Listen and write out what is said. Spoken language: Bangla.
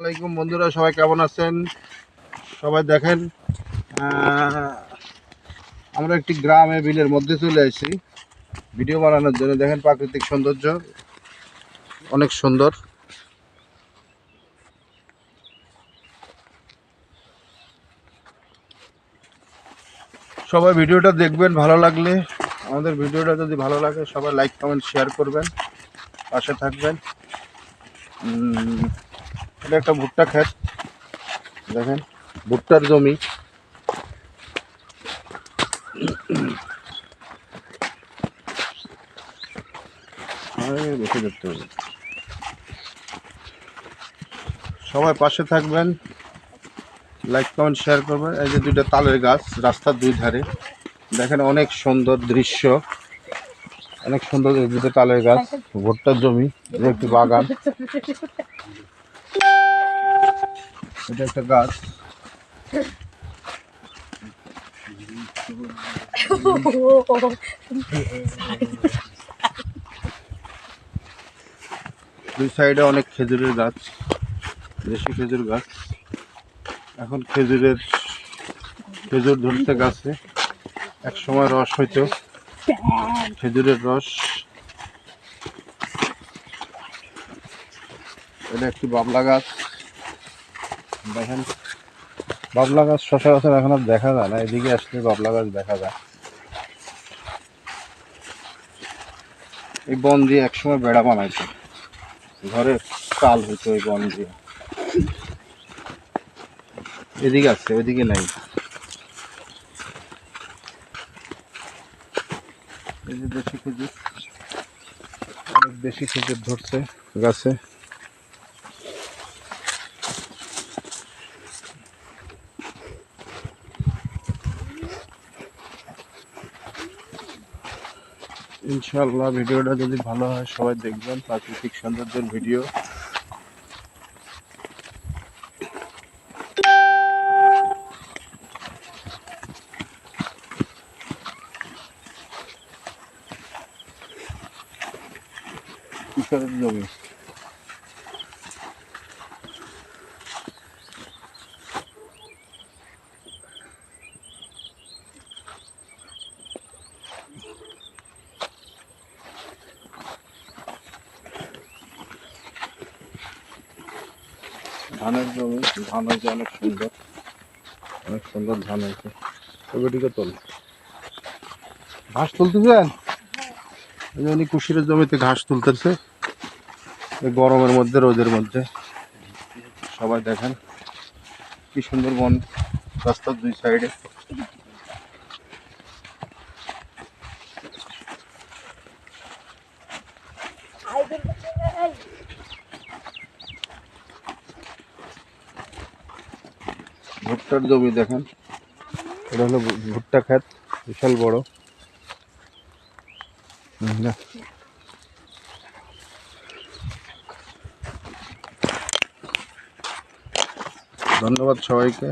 আসসালামাইকুম বন্ধুরা, সবাই কেমন আছেন? সবাই দেখেন আমরা একটি গ্রামে বিলের মধ্যে চলে আসি ভিডিও বানানোর জন্য দেখেন প্রাকৃতিক সৌন্দর্য, অনেক সুন্দর। সবাই ভিডিওটা দেখবেন ভালো লাগলে। আমাদের ভিডিওটা যদি ভালো লাগে, সবাই লাইক, কমেন্ট শেয়ার করবেন। পাশে থাকবেন। এটা একটা ভুট্টা ক্ষেত। দেখেন, ভুট্টার জমি। হবে। সবাই পাশে থাকবেন। লাইক কমেন্ট শেয়ার করবেন। এই যে দুইটা তালের গাছ, রাস্তার দুই ধারে। দেখেন, অনেক সুন্দর দৃশ্য। অনেক সুন্দর দুটো তালের গাছ, ভুট্টার জমি একটি বাগান। এটা একটা গাছ। দুই সাইডে অনেক খেজুরের গাছ, দেশি খেজুর গাছ। এখন খেজুরের, খেজুর ধরতে গাছে। এক সময় রস হইতো। খেজুরের রস। এটা একটি বাবলা গাছ। দেখেন, বাবলা গাছ সচরাচর এখন আর দেখা যায় না, এদিকে আসলে বাবলা গাছ দেখা যায়। এই বন দিয়ে একসময় বেড়া বানাইছে। ঘরে কাল হইতো ওই বন দিয়ে। এদিকে আছে, ওইদিকে নাই। এই দেশি খেজুর, অনেক বেশি খেজুর ধরছে গাছে। ইনশাল্লাহ ভিডিওটা যদি ভালো হয় সবাই দেখবেন প্রাকৃতিক সৌন্দর্যের ভিডিও। জমি? ধানের জমি ধান হয়েছে অনেক সুন্দর। অনেক সুন্দর ধান হয়েছে। ছবিটিকে তোল। ঘাস তুলতেছেন? উনি কুশিরের জমিতে ঘাস তুলতেছে। গরমের মধ্যে রোদের মধ্যে। সবাই দেখেন কি সুন্দর বন। রাস্তার দুই সাইডে। ভুট্টার জমি দেখেন। এটা হলো ভুট্টা খ্যাত বিশাল বড়। ধন্যবাদ সবাইকে।